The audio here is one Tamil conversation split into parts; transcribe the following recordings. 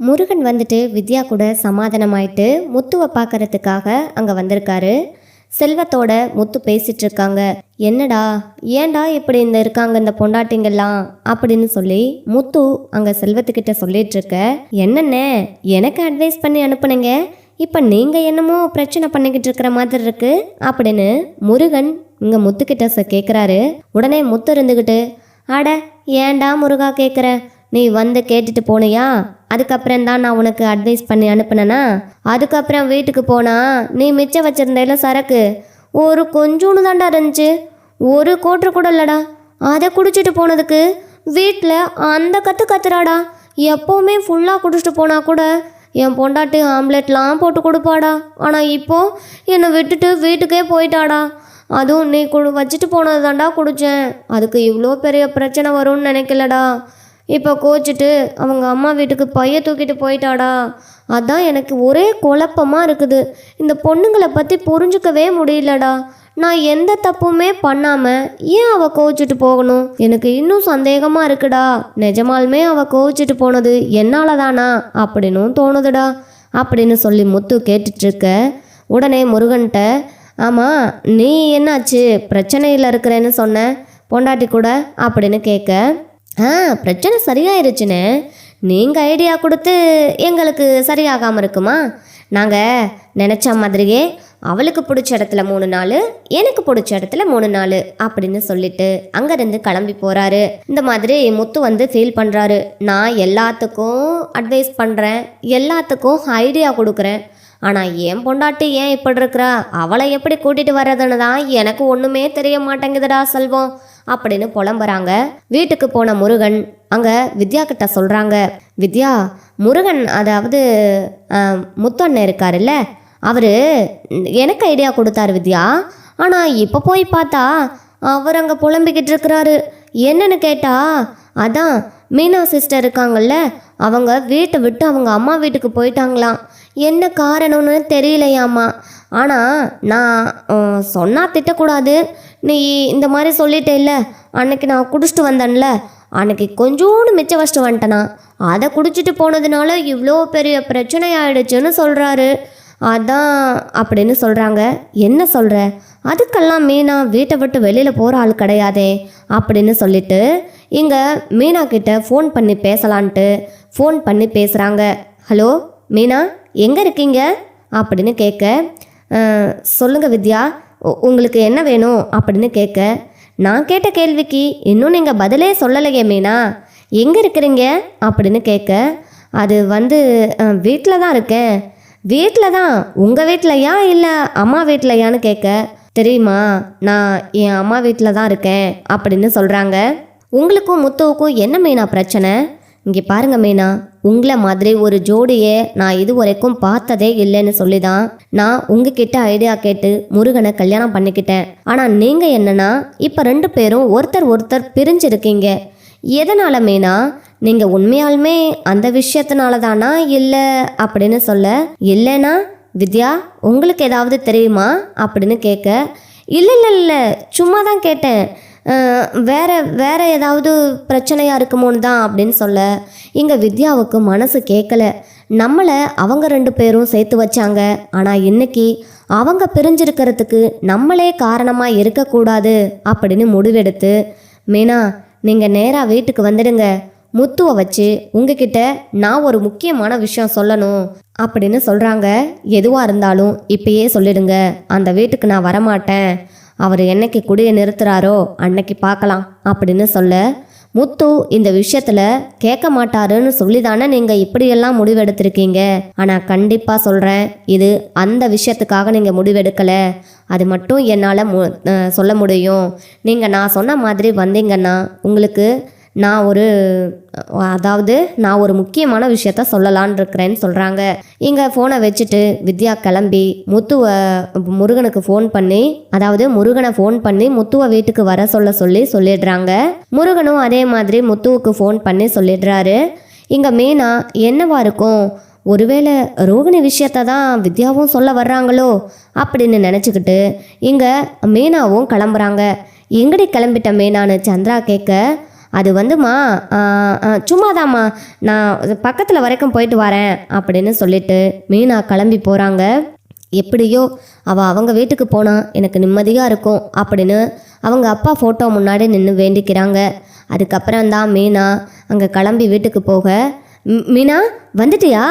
முருகன் வந்துட்டு வித்யா கூட சமாதானமாயிட்டு முத்துவை பார்க்கறதுக்காக அங்கே வந்திருக்காரு. செல்வத்தோட முத்து பேசிட்டு இருக்காங்க என்னடா ஏன்டா இப்படி இந்த இருக்காங்க இந்த பொண்டாட்டிங்கெல்லாம்? அப்படின்னு சொல்லி முத்து அங்கே செல்வத்துக்கிட்ட சொல்லிட்டு இருக்க என்னண்ணே எனக்கு அட்வைஸ் பண்ணி அனுப்புனீங்க. இப்போ நீங்கள் என்னமோ பிரச்சனை பண்ணிக்கிட்டு இருக்கிற மாதிரி இருக்கு அப்படின்னு முருகன் இங்கே முத்துக்கிட்ட கேட்குறாரு உடனே முத்து இருந்துக்கிட்டு அட ஏன்டா முருகா கேட்குற நீ வந்து கேட்டுட்டு போனியா? அதுக்கப்புறம் தான் நான் உனக்கு அட்வைஸ் பண்ணி அனுப்புனேனா? அதுக்கப்புறம் வீட்டுக்கு போனா நீ மிச்சம் வச்சிருந்தேல சரக்கு ஒரு கொஞ்சோண்டு தாண்டா இருந்துச்சு. ஒரு கோட்ரு கூட இல்லடா. அதை குடிச்சிட்டு போனதுக்கு வீட்டில் அந்த கற்று கத்துறாடா. எப்போவுமே ஃபுல்லாக குடிச்சிட்டு போனால் கூட என் பொண்டாட்டி ஆம்லெட்லாம் போட்டு கொடுப்பாடா. ஆனால் இப்போ என்னை விட்டுட்டு வீட்டுக்கே போயிட்டாடா. அதுவும் நீ குடு வச்சுட்டு போனது தாண்டா குடித்தேன் அதுக்கு இவ்வளோ பெரிய பிரச்சனை வரும்னு நினைக்கலடா. இப்போ கோச்சிட்டு அவங்க அம்மா வீட்டுக்கு பைய தூக்கிட்டு போயிட்டாடா. அதான் எனக்கு ஒரே குழப்பமாக இருக்குது. இந்த பொண்ணுங்களை பற்றி புரிஞ்சுக்கவே முடியலடா. நான் எந்த தப்புமே பண்ணாமல் ஏன் அவள் கோவிச்சிட்டு போகணும்? எனக்கு இன்னும் சந்தேகமாக இருக்குடா. நிஜமாலுமே அவள் கோவிச்சிட்டு போனது என்னால் தானா அப்படின்னும் தோணுதுடா. அப்படின்னு சொல்லி முத்து கேட்டுட்ருக்க உடனே முருகன்கிட்ட ஆமாம் நீ என்னாச்சு? பிரச்சனையில் இருக்கிறேன்னு சொன்ன? பொண்டாட்டி கூட? அப்படின்னு கேட்க ஆ பிரச்சனை சரியாயிருச்சுன்னு நீங்கள் ஐடியா கொடுத்து எங்களுக்கு சரியாகாமல் இருக்குமா? நாங்கள் நினச்ச மாதிரியே அவளுக்கு பிடிச்ச இடத்துல மூணு நாள் எனக்கு பிடிச்ச இடத்துல மூணு நாள் அப்படின்னு சொல்லிட்டு அங்கேருந்து கிளம்பி போகிறாரு இந்த மாதிரி முத்து வந்து ஃபீல் பண்ணுறாரு நான் எல்லாத்துக்கும் அட்வைஸ் பண்ணுறேன் எல்லாத்துக்கும் ஐடியா கொடுக்குறேன். ஆனால் என் பொண்டாட்டி ஏன் இப்படி இருக்கிறா? அவளை எப்படி கூட்டிகிட்டு வர்றதுன்னு தான் எனக்கு ஒன்றுமே தெரிய மாட்டேங்குதுடா செல்வம். அப்படின்னு புலம்புறாங்க. வீட்டுக்கு போன முருகன் அங்கே வித்யா கிட்ட சொல்கிறாங்க வித்யா முருகன் அதாவது அஹ், முத்தண்ணன் இருக்காருல்ல அவர் எனக்கு ஐடியா கொடுத்தாரு வித்யா. ஆனால் இப்போ போய் பார்த்தா அவர் அங்கே புலம்பிக்கிட்டு இருக்கிறாரு. என்னன்னு கேட்டா அதான் மீனா சிஸ்டர் இருக்காங்கல்ல அவங்க வீட்டை விட்டு அவங்க அம்மா வீட்டுக்கு போயிட்டாங்களாம். என்ன காரணம்னு தெரியலையாம்மா. ஆனால் நான் சொன்னால் திட்டக்கூடாது. நீ இந்த மாதிரி சொல்லிட்டே இல்லை அன்னைக்கு நான் குடிச்சிட்டு வந்தேன்ல. அன்னைக்கு கொஞ்சோண்டு மிச்சம் வச்சுட்டு வந்துட்டேனா. அதை குடிச்சிட்டு போனதுனால இவ்வளோ பெரிய பிரச்சனை ஆயிடுச்சுன்னு சொல்கிறாரு அதான் அப்படின்னு சொல்கிறாங்க என்ன சொல்கிற அதுக்கெல்லாம் மீனா வீட்டை விட்டு வெளியில் போகிற ஆள் கிடையாதே அப்படின்னு சொல்லிட்டு இங்கே மீனா கிட்ட ஃபோன் பண்ணி பேசலான்ட்டு ஃபோன் பண்ணி பேசுகிறாங்க ஹலோ மீனா எங்கே இருக்கீங்க? அப்படின்னு கேட்க சொல்லுங்கள் வித்யா உங்களுக்கு என்ன வேணும்? அப்படின்னு கேட்க நான் கேட்ட கேள்விக்கு இன்னும் நீங்கள் பதிலே சொல்லலையே மீனா எங்கே இருக்கிறீங்க? அப்படின்னு கேட்க அது வந்து வீட்டில் தான் இருக்கேன். வீட்டில் தான்? உங்கள் வீட்டிலையா இல்லை அம்மா வீட்டிலையான்னு கேட்க தெரியுமா நான் என் அம்மா வீட்டில் தான் இருக்கேன் அப்படின்னு சொல்கிறாங்க உங்களுக்கும் முத்துவுக்கும் என்ன மீனா பிரச்சனை? இங்கே பாருங்க மீனா உங்களை மாதிரி ஒரு ஜோடியை நான் இது வரைக்கும் பார்த்ததே இல்லைன்னு சொல்லி தான் நான் உங்ககிட்ட ஐடியா கேட்டு முருகனை கல்யாணம் பண்ணிக்கிட்டேன். ஆனால் நீங்கள் என்னன்னா இப்போ ரெண்டு பேரும் ஒருத்தர் ஒருத்தர் பிரிஞ்சிருக்கீங்க. எதனால மீனா நீங்கள் உண்மையாலுமே அந்த விஷயத்தினால தானா இல்லை அப்படின்னு சொல்ல இல்லைனா வித்யா உங்களுக்கு ஏதாவது தெரியுமா அப்படின்னு கேட்க இல்லை இல்லை இல்லை சும்மா தான் கேட்டேன். வேற வேற ஏதாவது பிரச்சனையாக இருக்குமோன்னு தான் அப்படின்னு சொல்ல இங்கே வித்யாவுக்கு மனசு கேட்கல நம்மளை அவங்க ரெண்டு பேரும் சேர்த்து வச்சாங்க. ஆனால் இன்னைக்கு அவங்க பிரிஞ்சிருக்கிறதுக்கு நம்மளே காரணமாக இருக்கக்கூடாது அப்படின்னு முடிவெடுத்து மீனா நீங்கள் நேராக வீட்டுக்கு வந்துடுங்க. முத்துவை வச்சு உங்ககிட்ட நான் ஒரு முக்கியமான விஷயம் சொல்லணும் அப்படின்னு சொல்கிறாங்க எதுவாக இருந்தாலும் இப்பயே சொல்லிடுங்க. அந்த வீட்டுக்கு நான் வரமாட்டேன். அவர் என்னைக்கு குடியை நிறுத்துறாரோ அன்னைக்கு பார்க்கலாம் அப்படின்னு சொல்ல முத்து இந்த விஷயத்துல கேட்க மாட்டாருன்னு சொல்லி தானே நீங்க இப்படியெல்லாம் முடிவெடுத்திருக்கீங்க? ஆனா கண்டிப்பா சொல்றேன். இது அந்த விஷயத்துக்காக நீங்க முடிவெடுக்கல. அது மட்டும் என்னால் மு சொல்ல முடியும். நீங்கள் நான் சொன்ன மாதிரி வந்தீங்கன்னா உங்களுக்கு நான் ஒரு அதாவது நான் ஒரு முக்கியமான விஷயத்த சொல்லலான் இருக்கிறேன்னு சொல்கிறாங்க இங்கே ஃபோனை வச்சுட்டு வித்யா கிளம்பி முத்துவை முருகனுக்கு ஃபோன் பண்ணி அதாவது முருகனை ஃபோன் பண்ணி முத்துவை வீட்டுக்கு வர சொல்ல சொல்லி சொல்லிடுறாங்க. முருகனும் அதே மாதிரி முத்துவுக்கு ஃபோன் பண்ணி சொல்லிடுறாரு. இங்கே மீனா என்னவா இருக்கும்? ஒருவேளை ரோகிணி விஷயத்த தான் வித்யாவும் சொல்ல வர்றாங்களோ? அப்படின்னு நினச்சிக்கிட்டு இங்கே மீனாவும் கிளம்புறாங்க. எங்கடி கிளம்பிட்ட மீனான்னு சந்திரா கேட்க அது வந்துமா ஆ, சும்மாதாம்மா. நான் பக்கத்தில் வரைக்கும் போயிட்டு வரேன் அப்படின்னு சொல்லிட்டு மீனா கிளம்பி போகிறாங்க எப்படியோ அவள் அவங்க வீட்டுக்கு போனால் எனக்கு நிம்மதியாக இருக்கும் அப்படின்னு அவங்க அப்பா ஃபோட்டோ முன்னாடி நின்று வேண்டிக்கிறாங்க. அதுக்கப்புறம் தான் மீனா அங்கே கிளம்பி வீட்டுக்கு போக. மீனா வந்துட்டியா?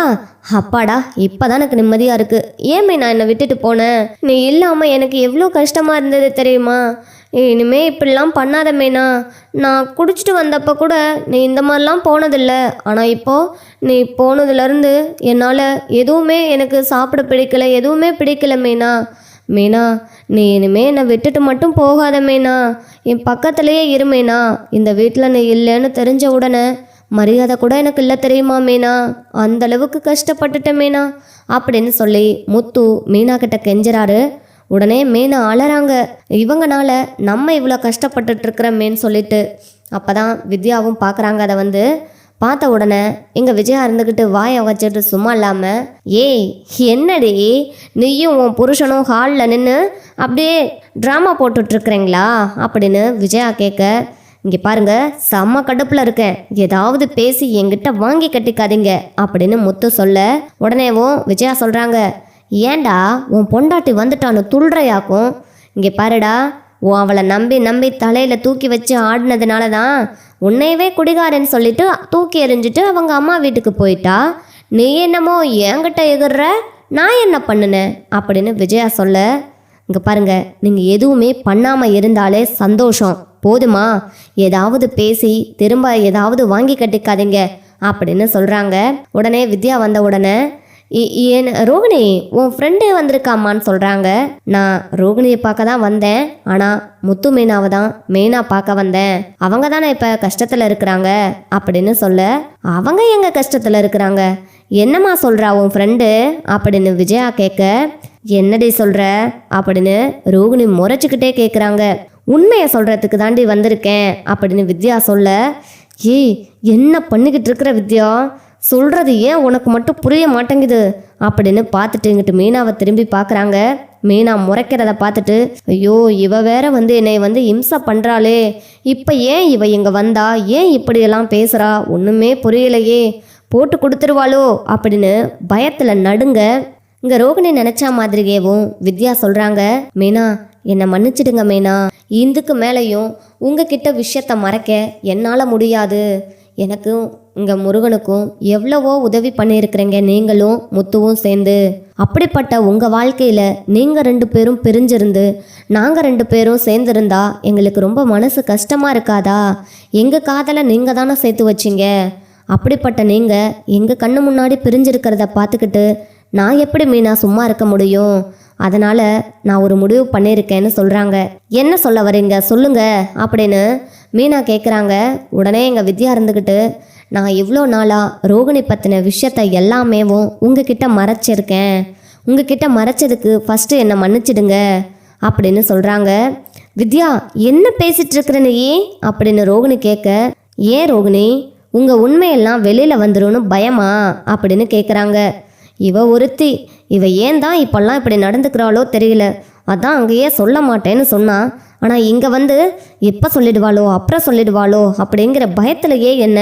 அப்பாடா இப்போதான் எனக்கு நிம்மதியாக இருக்குது ஏன் மீனா என்னை விட்டுட்டு போனேன் நீ இல்லாமல் எனக்கு எவ்வளோ கஷ்டமாக இருந்தது தெரியுமா? இனிமே இப்படிலாம் பண்ணாத மேனா நான் குடிச்சிட்டு வந்தப்போ கூட நீ இந்த மாதிரிலாம் போனதில்லை. ஆனால் இப்போது நீ போனதுலேருந்து என்னால் எதுவுமே எனக்கு சாப்பிட பிடிக்கல எதுவுமே பிடிக்கல மேனா. மீனா நீ இனிமே என்னை விட்டுட்டு மட்டும் போகாத மீனா. என் பக்கத்துலேயே இரு மீனா. இந்த வீட்டில் நீ இல்லைன்னு தெரிஞ்ச உடனே மரியாதை கூட எனக்கு இல்லை தெரியுமா மீனா? அந்த அளவுக்கு கஷ்டப்பட்டுட்டேன் மீனா. அப்படின்னு சொல்லி முத்து மீனா கிட்ட கெஞ்சுறாரு. உடனே மேனு அழறாங்க இவங்கனால நம்ம இவ்வளோ கஷ்டப்பட்டுட்டு இருக்கிறோமேன்னு சொல்லிட்டு அப்பதான் வித்யாவும் பார்க்குறாங்க அதை வந்து பார்த்த உடனே இங்கே விஜயா இருந்துக்கிட்டு வாயை வச்சுட்டு சும்மா இல்லாமல் ஏய் என்னடி? நீயும் உன் புருஷனும் ஹாலில் நின்று அப்படியே ட்ராமா போட்டுட்ருக்குறீங்களா அப்படின்னு விஜயா கேட்க இங்கே பாருங்க செம்ம கடுப்பில் இருக்கேன். ஏதாவது பேசி என்கிட்ட வாங்கி கட்டிக்காதீங்க. அப்படின்னு முத்து சொல்ல உடனேவும் விஜயா சொல்கிறாங்க ஏன்டா உன் பொண்டாட்டி வந்துட்டான்னு துள்றையாக்கும்? இங்கே பாருடா உன் அவளை நம்பி நம்பி தலையில் தூக்கி வச்சு ஆடினதுனால தான் உன்னையவே குடிகாரன்னு சொல்லிட்டு தூக்கி எறிஞ்சிட்டு அவங்க அம்மா வீட்டுக்கு போயிட்டா? நீ என்னமோ என்கிட்ட எதிர்ற? நான் என்ன பண்ணுனேன் அப்படின்னு விஜயா சொல்ல இங்கே பாருங்க நீங்கள் எதுவுமே பண்ணாமல் இருந்தாலே சந்தோஷம். போதுமா? ஏதாவது பேசி திரும்ப ஏதாவது வாங்கி கட்டிக்காதீங்க அப்படின்னு சொல்கிறாங்க உடனே வித்யா வந்த உடனே "இ- ஏன் ரோகிணி உன் ஃப்ரெண்டே வந்திருக்காமான்னு சொல்கிறாங்க நான் ரோகிணியை பார்க்க தான் வந்தேன். ஆனால் முத்து மீனாவை தான் மெயினாக பார்க்க வந்தேன். அவங்க தானே இப்போ கஷ்டத்தில் இருக்கிறாங்க அப்படின்னு சொல்ல அவங்க எங்கள் கஷ்டத்தில் இருக்கிறாங்க? என்னம்மா சொல்கிறா உன் ஃப்ரெண்டு அப்படின்னு விஜயா கேட்க என்னடி சொல்கிற அப்படின்னு ரோகிணி முறைச்சிக்கிட்டே கேட்குறாங்க உண்மையை சொல்கிறதுக்கு தாண்டி வந்திருக்கேன் அப்படின்னு வித்யா சொல்ல ஏய் என்ன பண்ணிக்கிட்டு இருக்கிற வித்யா? சொல்கிறது ஏன் உனக்கு மட்டும் புரிய மாட்டேங்குது? அப்படின்னு பார்த்துட்டு இங்கிட்டு மீனாவை திரும்பி பார்க்குறாங்க. மீனா முறைக்கிறத பார்த்துட்டு ஐயோ இவ வேற வந்து என்னை வந்து இம்சை பண்ணுறாளே இப்போ ஏன் இவ இங்கே வந்தா? ஏன் இப்படியெல்லாம் பேசுகிறா ஒன்றுமே புரியலையே. போட்டு கொடுத்துருவாளோ? அப்படின்னு பயத்தில் நடுங்க இங்கே ரோகிணி நினச்சா மாதிரியேவும் வித்யா சொல்கிறாங்க மீனா என்னை மன்னிச்சிடுங்க மீனா. இந்துக்கு மேலேயும் உங்ககிட்ட விஷயத்த மறைக்க என்னால் முடியாது. எனக்கும் இங்கே முருகனுக்கும் எவ்வளவோ உதவி பண்ணியிருக்கிறீங்க நீங்களும் முத்துவும் சேர்ந்து. அப்படிப்பட்ட உங்கள் வாழ்க்கையில் நீங்கள் ரெண்டு பேரும் பிரிஞ்சிருந்து நாங்கள் ரெண்டு பேரும் சேர்ந்துருந்தா எங்களுக்கு ரொம்ப மனசு கஷ்டமாக இருக்காதா? எங்கள் காதலை நீங்கள் தானே சேர்த்து வச்சீங்க? அப்படிப்பட்ட நீங்கள் எங்கள் கண்ணு முன்னாடி பிரிஞ்சிருக்கிறத பார்த்துக்கிட்டு நான் எப்படி மீனா சும்மா இருக்க முடியும்? அதனால நான் ஒரு முடிவு பண்ணியிருக்கேன்னு சொல்கிறாங்க என்ன சொல்ல வரீங்க? சொல்லுங்க அப்படின்னு மீனா கேட்குறாங்க உடனே எங்கள் வித்யா இருந்துக்கிட்டு நான் இவ்வளோ நாளாக ரோகிணி பற்றின விஷயத்த எல்லாமேவும் உங்ககிட்ட மறைச்சிருக்கேன். உங்ககிட்ட மறைச்சதுக்கு ஃபஸ்ட்டு என்னை மன்னிச்சிடுங்க அப்படின்னு சொல்கிறாங்க வித்யா என்ன பேசிகிட்டு இருக்கிற நீ? அப்படின்னு ரோகிணி கேட்க ஏன் ரோகிணி உங்கள் உண்மையெல்லாம் வெளியில் வந்துரும்னு பயமா? அப்படின்னு கேட்குறாங்க இவ ஒருத்தி இவ ஏன் தான் இப்போல்லாம் இப்படி நடந்துக்கிறாளோ தெரியல. அதான் அங்கேயே சொல்ல மாட்டேன்னு சொன்னா ஆனால் இங்கே வந்து எப்போ சொல்லிடுவாளோ அப்புறம் சொல்லிடுவாளோ அப்படிங்கிற பயத்திலேயே என்ன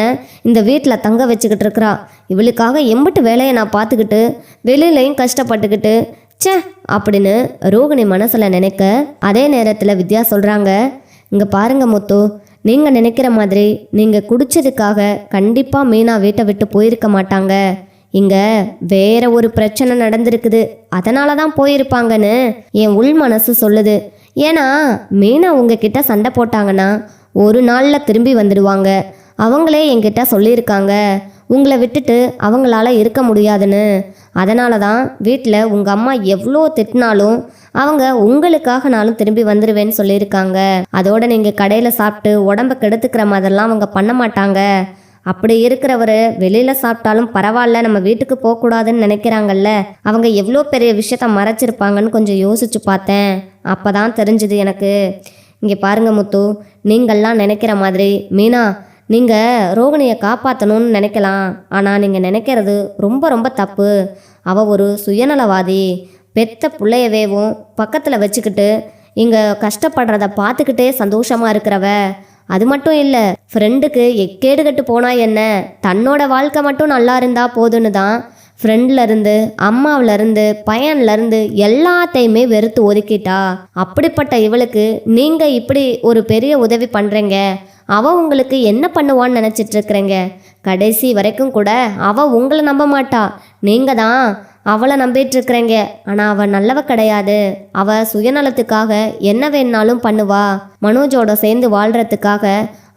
இந்த வீட்டில் தங்க வச்சுக்கிட்டு இருக்கிறா. இவளுக்காக எம்பிட்டு வேலையை நான் பார்த்துக்கிட்டு வெளியிலையும் கஷ்டப்பட்டுக்கிட்டு ச்சே அப்படின்னு ரோகிணி மனசில் நினைக்க அதே நேரத்தில் வித்யா சொல்கிறாங்க இங்கே பாருங்க முத்து நீங்கள் நினைக்கிற மாதிரி நீங்கள் குடிச்சதுக்காக கண்டிப்பாக மீனா வீட்டை விட்டு போயிருக்க மாட்டாங்க. இங்கே வேற ஒரு பிரச்சனை நடந்திருக்குது. அதனால தான் போயிருப்பாங்கன்னு என் உள் மனசு சொல்லுது. ஏன்னா மீனா உங்ககிட்ட சண்டை போட்டாங்கன்னா ஒரு நாளில் திரும்பி வந்துடுவாங்க. அவங்களே என்கிட்ட சொல்லியிருக்காங்க. உங்களை விட்டுட்டு அவங்களால இருக்க முடியாதுன்னு. அதனால தான் வீட்டில் உங்கள் அம்மா எவ்வளோ திட்டினாலும் அவங்க உங்களுக்காக நானும் திரும்பி வந்துடுவேன்னு சொல்லியிருக்காங்க. அதோட நீங்கள் கடையில் சாப்பிட்டு உடம்ப கெடுத்துக்கிற மாதிரிலாம் அவங்க பண்ண மாட்டாங்க. அப்படி இருக்கிறவர் வெளியில் சாப்பிட்டாலும் பரவாயில்ல நம்ம வீட்டுக்கு போகக்கூடாதுன்னு நினைக்கிறாங்கல்ல. அவங்க எவ்வளோ பெரிய விஷயத்த மறைச்சிருப்பாங்கன்னு கொஞ்சம் யோசிச்சு பார்த்தேன். அப்போ தான் தெரிஞ்சுது எனக்கு. இங்கே பாருங்க முத்து நீங்கள்லாம் நினைக்கிற மாதிரி மீனா நீங்கள் ரோகிணியை காப்பாற்றணும்னு நினைக்கலாம். ஆனால் நீங்கள் நினைக்கிறது ரொம்ப ரொம்ப தப்பு. அவள் ஒரு சுயநலவாதி. பெத்த பிள்ளையவேவும் பக்கத்தில் வச்சுக்கிட்டு இங்கே கஷ்டப்படுறத பார்த்துக்கிட்டே சந்தோஷமாக இருக்கிறவ. அது மட்டும் இல்லை ஃப்ரெண்டுக்கு எக்கேடு கட்டு போனா என்ன? தன்னோட வாழ்க்கை மட்டும் நல்லா இருந்தா போதுன்னு தான் ஃப்ரெண்ட்லேருந்து அம்மாவிலேருந்து பையன்லேருந்து எல்லாத்தையுமே வெறுத்து ஒதுக்கிட்டா? அப்படிப்பட்ட இவளுக்கு நீங்கள் இப்படி ஒரு பெரிய உதவி பண்ணுறீங்க அவ உங்களுக்கு என்ன பண்ணுவான்னு நினச்சிட்டு இருக்கிறேங்க? கடைசி வரைக்கும் கூட அவ உங்களை நம்ப மாட்டா. நீங்கள் தான் அவளை நம்பிட்டு இருக்கிறேங்க ஆனா அவ நல்லவ கிடையாது. அவ சுயநலத்துக்காக என்ன வேணாலும் பண்ணுவா. மனோஜோட சேர்ந்து வாழ்றதுக்காக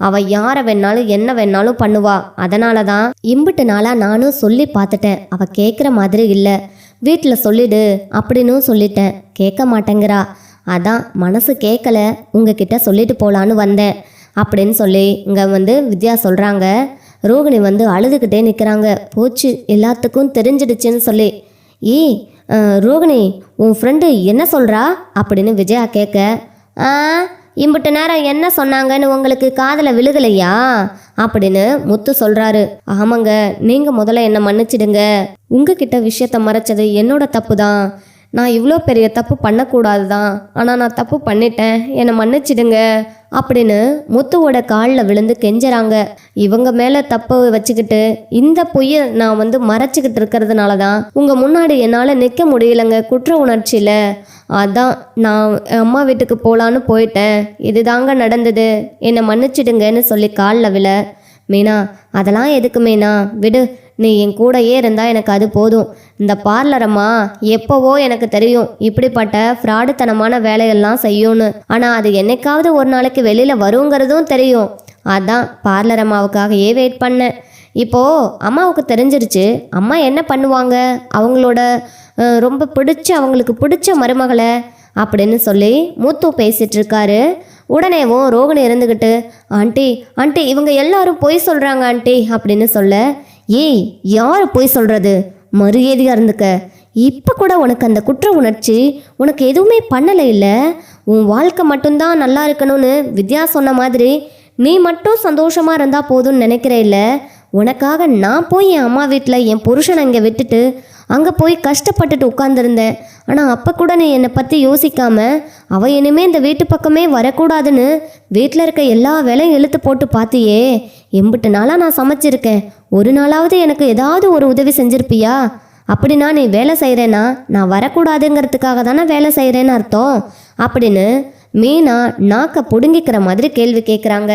அவ யாரை வேணாலும் என்ன வேணாலும் பண்ணுவா. அதனால தான் இம்பிட்டு நாளா நானும் சொல்லி பார்த்துட்டேன். அவ கேட்குற மாதிரி இல்லை. வீட்டில் சொல்லிடு அப்படின்னு சொல்லிட்டேன். கேட்க மாட்டேங்கிறா. அதான் மனசு கேட்கல உங்ககிட்ட சொல்லிட்டு போலான்னு வந்தேன். அப்படின்னு சொல்லி இங்கே வந்து வித்யா சொல்கிறாங்க ரோகிணி வந்து அழுதுகிட்டே நிற்கிறாங்க போச்சு. எல்லாத்துக்கும் தெரிஞ்சிடுச்சுன்னு சொல்லி ஏய் ரோகிணி உன் ஃப்ரெண்டு என்ன சொல்கிறா அப்படின்னு விஜயா கேட்க ஆ இம்பிட்ட நேரம் என்ன சொன்னாங்கன்னு உங்களுக்கு காதில் விழுகலையா? அப்படின்னு முத்து சொல்கிறாரு ஆமாங்க நீங்கள் முதல்ல என்னை மன்னிச்சிடுங்க. உங்ககிட்ட விஷயத்த மறைச்சது என்னோட தப்பு தான் நான் இவ்வளோ பெரிய தப்பு பண்ணக்கூடாது தான் ஆனால் நான் தப்பு பண்ணிட்டேன். என்னை மன்னிச்சிடுங்க அப்படின்னு முத்துவோட காலில் விழுந்து கெஞ்சுறாங்க. இவங்க மேலே தப்பு வச்சுக்கிட்டு இந்த பொய்யை நான் வந்து மறைச்சிக்கிட்டு இருக்கிறதுனால தான் உங்கள் முன்னாடி என்னால் நிற்க முடியலங்க. குற்ற உணர்ச்சியில். அதான் நான் அம்மா வீட்டுக்கு போகலான்னு போயிட்டேன். இதுதாங்க நடந்தது. என்னை மன்னிச்சிடுங்கன்னு சொல்லி காலில் விழ. மீனா அதெல்லாம் எதுக்கு மீனா? விடு. நீ என் கூடயே இருந்தால் எனக்கு அது போதும். இந்த பார்லரம்மா எப்போவோ எனக்கு தெரியும் இப்படிப்பட்ட ஃப்ராடுத்தனமான வேலையெல்லாம் செய்யும்னு. ஆனால் அது என்னைக்காவது ஒரு நாளைக்கு வெளியில் வருங்கிறதும் தெரியும். அதான் பார்லர் அம்மாவுக்காகவே வெயிட் பண்ணேன். இப்போது அம்மாவுக்கு தெரிஞ்சிருச்சு அம்மா என்ன பண்ணுவாங்க? அவங்களோட ரொம்ப பிடிச்ச அவங்களுக்கு பிடிச்ச மருமகளை அப்படின்னு சொல்லி மூத்து பேசிகிட்டு இருக்காரு உடனேவும் ரோகிணி இருந்துக்கிட்டு ஆண்டி ஆண்டி இவங்க எல்லாரும் பொய் சொல்கிறாங்க ஆண்டி அப்படின்னு சொல்ல ஏய் யார் பொய் சொல்கிறது மறுகேதியாக இருந்துக்க. இப்போ கூட உனக்கு அந்த குற்ற உணர்ச்சி உனக்கு எதுவுமே பண்ணலை இல்லை? உன் வாழ்க்கை மட்டும்தான் நல்லா இருக்கணும்னு வித்யா சொன்ன மாதிரி நீ மட்டும் சந்தோஷமாக இருந்தா போதும்னு நினைக்கிற இல்லை? உனக்காக நான் போய் என் அம்மா வீட்டில் என் புருஷனை இங்கே விட்டுட்டு அங்கே போய் கஷ்டப்பட்டுட்டு உட்காந்துருந்தேன் ஆனால் அப்போ கூட நீ என்னை பற்றி யோசிக்காமல் அவ இனிமேல் இந்த வீட்டு பக்கமே வரக்கூடாதுன்னு வீட்டில் இருக்க எல்லா வேலையும் இழுத்து போட்டு பார்த்தியே. எம்பிட்டு நாளாக நான் சமைச்சிருக்கேன். ஒரு நாளாவது எனக்கு ஏதாவது ஒரு உதவி செஞ்சிருப்பியா? அப்படின்னா நீ வேலை செய்கிறேன்னா நான் வரக்கூடாதுங்கிறதுக்காக தானே வேலை செய்கிறேன்னு அர்த்தம்? அப்படின்னு மீனா நாக்க பிடுங்கிக்கிற மாதிரி கேள்வி கேட்குறாங்க